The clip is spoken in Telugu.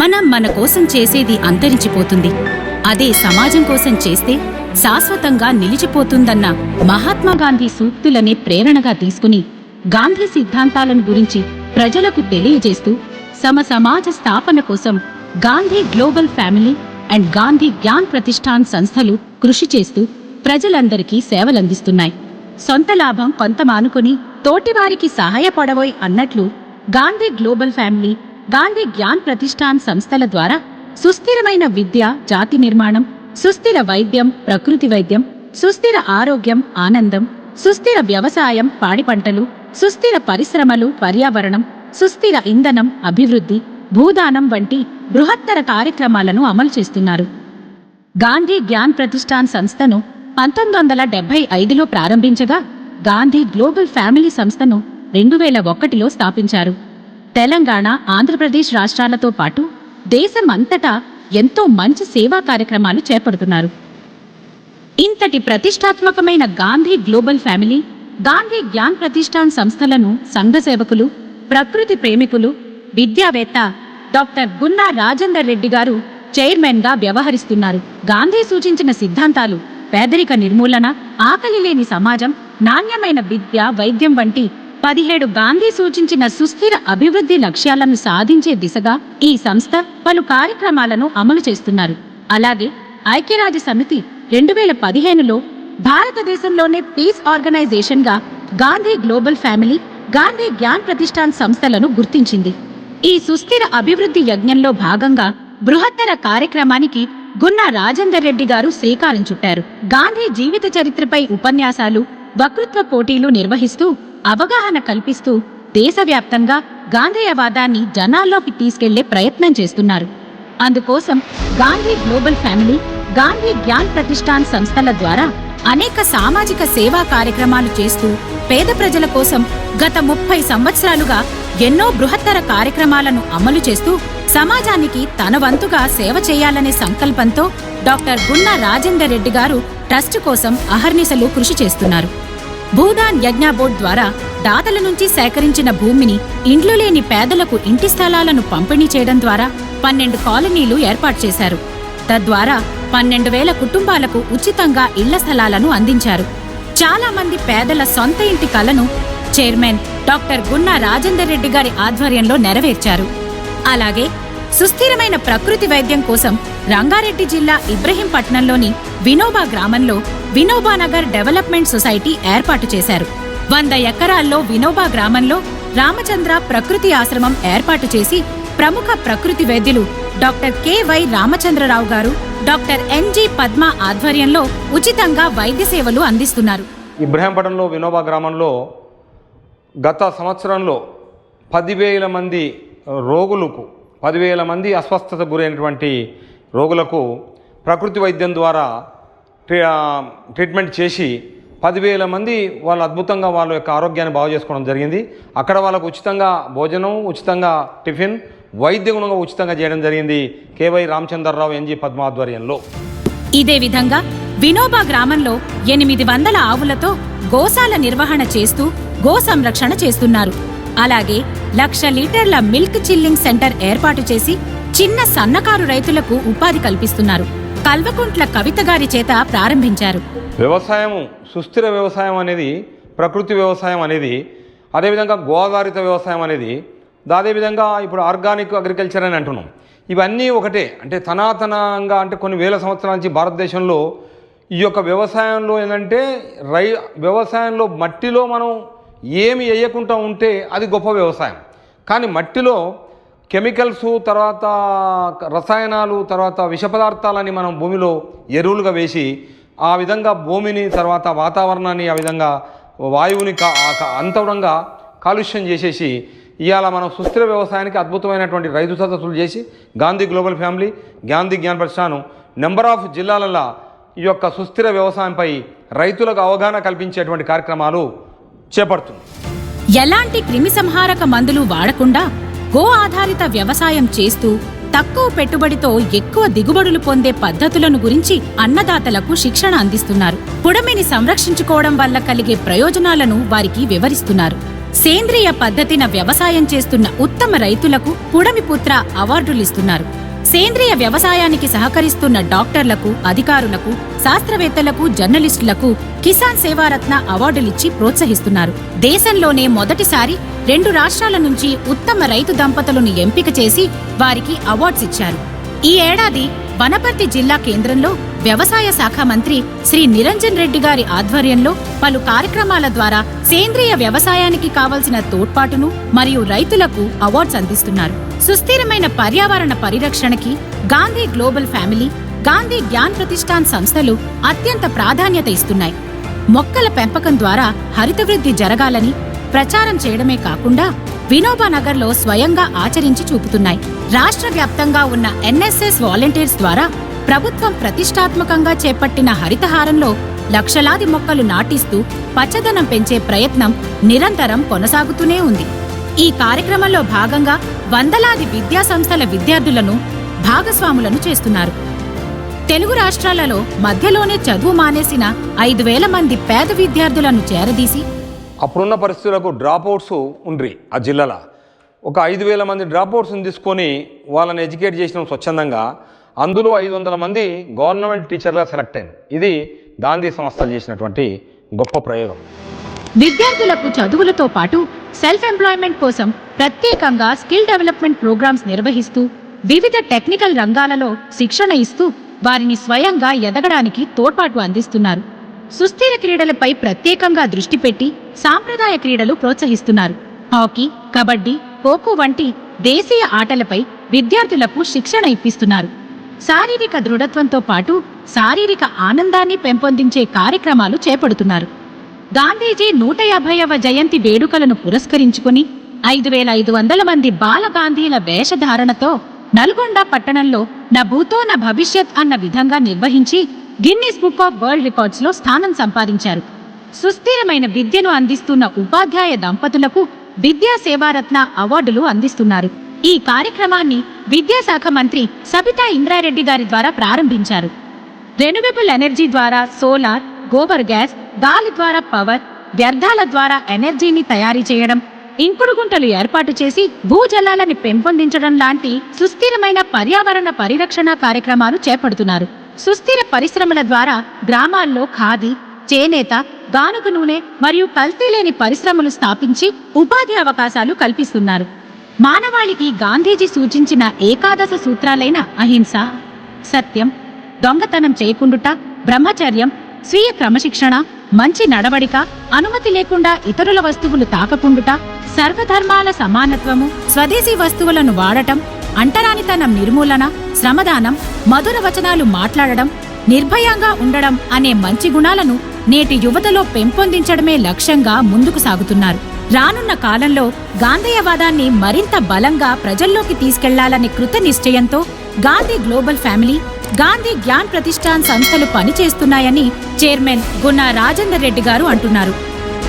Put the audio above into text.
మనం మన కోసం చేసేది అంతరించిపోతుంది. అదే సమాజం కోసం చేస్తే శాశ్వతంగా నిలిచిపోతుందన్న మహాత్మాగాంధీ సూక్తులనే ప్రేరణగా తీసుకుని గాంధీ సిద్ధాంతాలను గురించి ప్రజలకు తెలియజేస్తూ సమ సమాజ స్థాపన కోసం Gandhi global family and Gandhi Gyan Pratishthan సంస్థలు కృషి చేస్తూ ప్రజలందరికీ సేవలందిస్తున్నాయి. సొంత లాభం కొంత మానుకొని తోటివారికి సహాయపడవోయ్ అన్నట్లు గాంధీ గ్లోబల్ ఫ్యామిలీ గాంధీ జ్ఞాన్ ప్రతిష్టాన్ సంస్థల ద్వారా సుస్థిరమైన విద్య జాతి నిర్మాణం సుస్థిర వైద్యం ప్రకృతి వైద్యం సుస్థిర ఆరోగ్యం ఆనందం సుస్థిర వ్యవసాయం పాడి పంటలు సుస్థిర పరిశ్రమలు పర్యావరణం సుస్థిర ఇంధనం అభివృద్ధి భూదానం వంటి బృహత్తర కార్యక్రమాలను అమలు చేస్తున్నారు. గాంధీ జ్ఞాన్ ప్రతిష్టాన్ సంస్థను పంతొమ్మిది వందల డెబ్బై ఐదులో ప్రారంభించగా గాంధీ గ్లోబల్ ఫ్యామిలీ సంస్థను రెండు వేల ఒకటిలో స్థాపించారు. తెలంగాణ ఆంధ్రప్రదేశ్ రాష్ట్రాలతో పాటు దేశం అంతటా ఎంతో మంచి సేవా కార్యక్రమాలు చేపడుతున్నారు. ఇంతటి ప్రతిష్టాత్మకమైన గాంధీ గ్లోబల్ ఫ్యామిలీ గాంధీ జ్ఞాన్ ప్రతిష్టాన్ సంస్థలను సంఘ సేవకులు ప్రకృతి ప్రేమికులు విద్యావేత్త డాక్టర్ గున్నా రాజేందర్ రెడ్డి గారు చైర్మన్గా వ్యవహరిస్తున్నారు. గాంధీ సూచించిన సిద్ధాంతాలు పేదరిక నిర్మూలన ఆకలి లేని సమాజం నాణ్యమైన విద్య వైద్యం వంటి పదిహేడు గాంధీ సూచించిన సుస్థిర అభివృద్ధి లక్ష్యాలను సాధించే దిశగా ఈ సంస్థ పలు కార్యక్రమాలను అమలు చేస్తున్నారు. అలాగే ఐక్యరాజ్య సమితి రెండు వేల పదిహేనులో భారతదేశంలోనే పీస్ ఆర్గనైజేషన్గా గాంధీ గ్లోబల్ ఫ్యామిలీ గాంధీ జ్ఞాన్ ప్రతిష్టాన్ సంస్థలను గుర్తించింది. ఈ సుస్థిర అభివృద్ధి యజ్ఞంలో భాగంగా బృహత్తర కార్యక్రమానికి గున్నా రాజేందర్ రెడ్డి గారు శ్రీకారం చుట్టారు. గాంధీ జీవిత చరిత్రపై ఉపన్యాసాలు వక్తృత్వ పోటీలు నిర్వహిస్తూ అవగాహన కల్పిస్తూ దేశవ్యాప్తంగా గాంధేయవాదాన్ని జనాల్లోకి తీసుకెళ్ళే ప్రయత్నం చేస్తున్నారు. అందుకోసం గాంధీ గ్లోబల్ ఫ్యామిలీ గాంధీ జ్ఞాన్ ప్రతిష్టాన్ సంస్థల ద్వారా అనేక సామాజిక సేవా కార్యక్రమాలు చేస్తూ పేద ప్రజల కోసం గత ముప్పై సంవత్సరాలుగా ఎన్నో బృహత్తర కార్యక్రమాలను అమలు చేస్తూ సమాజానికి తన వంతుగా సేవ చేయాలనే సంకల్పంతో డాక్టర్ గున్నా రాజేందర్ రెడ్డి గారు ట్రస్ట్ కోసం అహర్నిశలు కృషి చేస్తున్నారు. భూదాన్ యజ్ఞ బోర్డ్ ద్వారా దాతల నుంచి సేకరించిన భూమిని ఇండ్లు లేని పేదలకు ఇంటి స్థలాలను పంపిణీ చేయడం ద్వారా పన్నెండు కాలనీలు ఏర్పాటు చేశారు. తద్వారా పన్నెండు వేల కుటుంబాలకు ఉచితంగా ఇళ్ళ స్థలాలను అందించారు. చాలా మంది పేదల సొంత ఇంటి కలను చైర్మన్ డాక్టర్ గున్నా రాజేందర్ రెడ్డి గారి ఆధ్వర్యంలో నెరవేర్చారు. అలాగే సుస్థిరమైన ప్రకృతి వైద్యం కోసం రంగారెడ్డి జిల్లా ఇబ్రహీంపట్నంలోని వినోబా గ్రామంలో వినోబా నగర్ డెవలప్మెంట్ సొసైటీ ఏర్పాటు చేశారు వంద ఎకరాల్లో వినోబా గ్రామంలో రామచంద్ర ప్రకృతి ఆశ్రమం ఏర్పాటు చేసి ప్రముఖ ప్రకృతి వైద్యులు డాక్టర్ కె.వై. రామచంద్రరావు గారు డాక్టర్ ఎన్జి పద్మ ఆధ్వర్యంలో ఉచితంగా వైద్య సేవలు అందిస్తున్నారు ఇబ్రహీంపట్నంలో వినోబా గ్రామంలో గత సంవత్సరంలో పదివేల మంది రోగులకు పదివేల మంది అస్వస్థత గురైనటువంటి రోగులకు ప్రకృతి వైద్యం ద్వారా ట్రీట్మెంట్ చేసి పదివేల మంది వాళ్ళు అద్భుతంగా వాళ్ళ యొక్క ఆరోగ్యాన్ని బాగు చేసుకోవడం జరిగింది. అక్కడ వాళ్ళకు ఉచితంగా భోజనం ఉచితంగా టిఫిన్ వైద్య గుణంగా ఉచితంగా చేయడం జరిగింది కేవై రామచంద్రరావు ఎన్జి పద్మ ఆధ్వర్యంలో ఇదే విధంగా వినోబా గ్రామంలో ఎనిమిది వందల ఆవులతో గోశాల నిర్వహణ చేస్తూ గో సంరక్షణ చేస్తున్నారు. అలాగే లక్ష లీటర్ల మిల్క్ చిల్లింగ్ సెంటర్ ఏర్పాటు చేసి చిన్న సన్నకారు రైతులకు ఉపాధి కల్పిస్తున్నారు. కల్వకుంట్ల కవిత గారి చేత ప్రారంభించారు. వ్యవసాయం సుస్థిర వ్యవసాయం అనేది ప్రకృతి వ్యవసాయం అనేది అదేవిధంగా గోదారిత వ్యవసాయం అనేది అదేవిధంగా ఇప్పుడు ఆర్గానిక్ అగ్రికల్చర్ అని అంటున్నాం. ఇవన్నీ ఒకటే. అంటే సనాతనంగా అంటే కొన్ని వేల సంవత్సరాల నుంచి భారతదేశంలో ఈ యొక్క వ్యవసాయంలో ఏంటంటే రై వ్యవసాయంలో మట్టిలో మనం ఏమి వేయకుండా ఉంటే అది గొప్ప వ్యవసాయం. కానీ మట్టిలో కెమికల్స్ తర్వాత రసాయనాలు తర్వాత విష పదార్థాలని మనం భూమిలో ఎరువులుగా వేసి ఆ విధంగా భూమిని తర్వాత వాతావరణాన్ని ఆ విధంగా వాయువుని కా అంతరంగా కాలుష్యం చేసేసి ఇవాళ మనం సుస్థిర వ్యవసాయానికి అద్భుతమైనటువంటి రైతు సదస్సులు చేసి గాంధీ గ్లోబల్ ఫ్యామిలీ గాంధీ జ్ఞాన ప్రతిష్టానం నెంబర్ ఆఫ్ జిల్లాలలో ఈ యొక్క సుస్థిర వ్యవసాయంపై రైతులకు అవగాహన కల్పించేటువంటి కార్యక్రమాలు చేపడుతుంది. ఎలాంటి క్రిమిసంహారక మందులు వాడకుండా గో ఆధారిత వ్యవసాయం చేస్తూ తక్కువ పెట్టుబడితో ఎక్కువ దిగుబడులు పొందే పద్ధతులను గురించి అన్నదాతలకు శిక్షణ అందిస్తున్నారు. పుడమిని సంరక్షించుకోవడం వల్ల కలిగే ప్రయోజనాలను వారికి వివరిస్తున్నారు. సేంద్రియ పద్ధతిన వ్యవసాయం చేస్తున్న ఉత్తమ రైతులకు పుడమిపుత్ర అవార్డులిస్తున్నారు. సేంద్రియ వ్యవసాయానికి సహకరిస్తున్న డాక్టర్లకు అధికారులకు శాస్త్రవేత్తలకు జర్నలిస్టులకు కిసాన్ సేవారత్న అవార్డులిచ్చి ప్రోత్సహిస్తున్నారు. దేశంలోనే మొదటిసారి రెండు రాష్ట్రాల నుంచి ఉత్తమ రైతు దంపతులను ఎంపిక చేసి వారికి అవార్డ్స్ ఇచ్చారు. ఈ ఏడాది వనపర్తి జిల్లా కేంద్రంలో వ్యవసాయ శాఖ మంత్రి శ్రీ నిరంజన్ రెడ్డి గారి ఆధ్వర్యంలో పలు కార్యక్రమాల ద్వారా సేంద్రియ వ్యవసాయానికి కావలసిన తోడ్పాటును మరియు రైతులకు అవార్డ్స్ అందిస్తున్నారు. సుస్థిరమైన పర్యావరణ పరిరక్షణకి గాంధీ గ్లోబల్ ఫ్యామిలీ గాంధీ జ్ఞాన్ ప్రతిష్టాన్ సంస్థలు అత్యంత ప్రాధాన్యత ఇస్తున్నాయి. మొక్కల పెంపకం ద్వారా హరితవృద్ధి జరగాలని ప్రచారం చేయడమే కాకుండా వినోబా నగర్లో స్వయంగా ఆచరించి చూపుతున్నాయి. రాష్ట్ర వ్యాప్తంగా ఉన్న ఎన్ఎస్ఎస్ వాలంటీర్స్ ద్వారా ప్రభుత్వం ప్రతిష్టాత్మకంగా చేపట్టిన హరితహారంలో లక్షలాది మొక్కలు నాటిస్తూ పచ్చదనం పెంచే ప్రయత్నం నిరంతరం కొనసాగుతూనే ఉంది. ఈ కార్యక్రమంలో భాగంగా వందలాది విద్యా సంస్థల విద్యార్థులను భాగస్వాములను చేస్తున్నారు. తెలుగు రాష్ట్రాలలో మధ్యలోనే చదువు మానేసిన ఐదు వేల మంది పేద విద్యార్థులను చేరదీసి అప్పుడున్న పరిస్థితులకు డ్రాప్ అవుట్స్ ఉండ్రి ఆ జిల్లాల. ఒక ఐదు వేల మంది డ్రాప్ అవుట్స్ని తీసుకొని వాళ్ళని ఎడ్యుకేట్ చేసిన స్వచ్ఛందంగా. అందులో ఐదు వందల మంది గవర్నమెంట్ టీచర్గా సెలెక్ట్ అయింది. ఇది గాంధీ సంస్థలు చేసినటువంటి గొప్ప ప్రయోగం. విద్యార్థులకు చదువులతో పాటు సెల్ఫ్ ఎంప్లాయ్మెంట్ కోసం ప్రత్యేకంగా స్కిల్ డెవలప్మెంట్ ప్రోగ్రామ్స్ నిర్వహిస్తూ వివిధ టెక్నికల్ రంగాలలో శిక్షణ ఇస్తూ వారిని స్వయంగా ఎదగడానికి తోడ్పాటు అందిస్తున్నారు. సుస్థిర క్రీడలపై ప్రత్యేకంగా దృష్టి పెట్టి సాంప్రదాయ క్రీడలు ప్రోత్సహిస్తున్నారు. హాకీ కబడ్డీ ఖోఖో వంటి దేశీయ ఆటలపై విద్యార్థులకు శిక్షణ ఇప్పిస్తున్నారు. శారీరక దృఢత్వంతో పాటు శారీరక ఆనందాన్ని పెంపొందించే కార్యక్రమాలు చేపడుతున్నారు. గాంధీజీ నూట యాభైవ జయంతి వేడుకలను పురస్కరించుకుని ఐదు వేల ఐదు వందల మంది బాల గాంధీల వేషధారణతో నల్గొండ పట్టణంలో నా భూతో నా భవిష్యత్ అన్న విధంగా నిర్వహించి గిన్నిస్ బుక్ ఆఫ్ వరల్డ్ రికార్డ్స్లో స్థానం సంపాదించారు. సుస్థిరమైన విద్యను అందిస్తున్న ఉపాధ్యాయ దంపతులకు విద్యా సేవారత్న అవార్డులు అందిస్తున్నారు. ఈ కార్యక్రమాన్ని విద్యాశాఖ మంత్రి సబితా ఇంద్రారెడ్డి గారి ద్వారా ప్రారంభించారు. రెన్యూవబుల్ ఎనర్జీ ద్వారా సోలార్ గోబర్ గ్యాస్ గాలి ద్వారా పవర్ వ్యర్థాల ద్వారా ఎనర్జీని తయారీ చేయడం ఇంకుడు గుంటలు ఏర్పాటు చేసి భూజలాలని పెంపొందించడం లాంటి సుస్థిరమైన పర్యావరణ పరిరక్షణ కార్యక్రమాలు చేపడుతున్నారు. సుస్థిర పరిశ్రమల ద్వారా గ్రామాల్లో ఖాదీ చేనేత గానుగ నూనె మరియు కల్తీ లేని పరిశ్రమలు స్థాపించి ఉపాధి అవకాశాలు కల్పిస్తున్నారు. మానవాళికి గాంధీజీ సూచించిన ఏకాదశ సూత్రాలైన అహింస సత్యం దొంగతనం చేయకుండుట బ్రహ్మచర్యం స్వీయ క్రమశిక్షణ మంచి నడవడిక అనుమతి లేకుండా ఇతరుల వస్తువులు తాకకుండుట సర్వధర్మాల సమానత్వము స్వదేశీ వస్తువులను వాడటం అంటరానితనం నిర్మూలన శ్రమదానం మధుర వచనాలు మాట్లాడడం నిర్భయంగా ఉండడం అనే మంచి గుణాలను నేటి యువతలో పెంపొందించడమే లక్ష్యంగా ముందుకు సాగుతున్నారు. రానున్న కాలంలో గాంధేయవాదాన్ని మరింత బలంగా ప్రజల్లోకి తీసుకెళ్ళాలనే కృత నిశ్చయంతో గాంధీ గ్లోబల్ ఫ్యామిలీ గాంధీ జ్ఞాన్ ప్రతిష్టాన్ సంస్థలు పనిచేస్తున్నాయని చైర్మన్ గున్నా రాజేందర్ రెడ్డి గారు అంటున్నారు.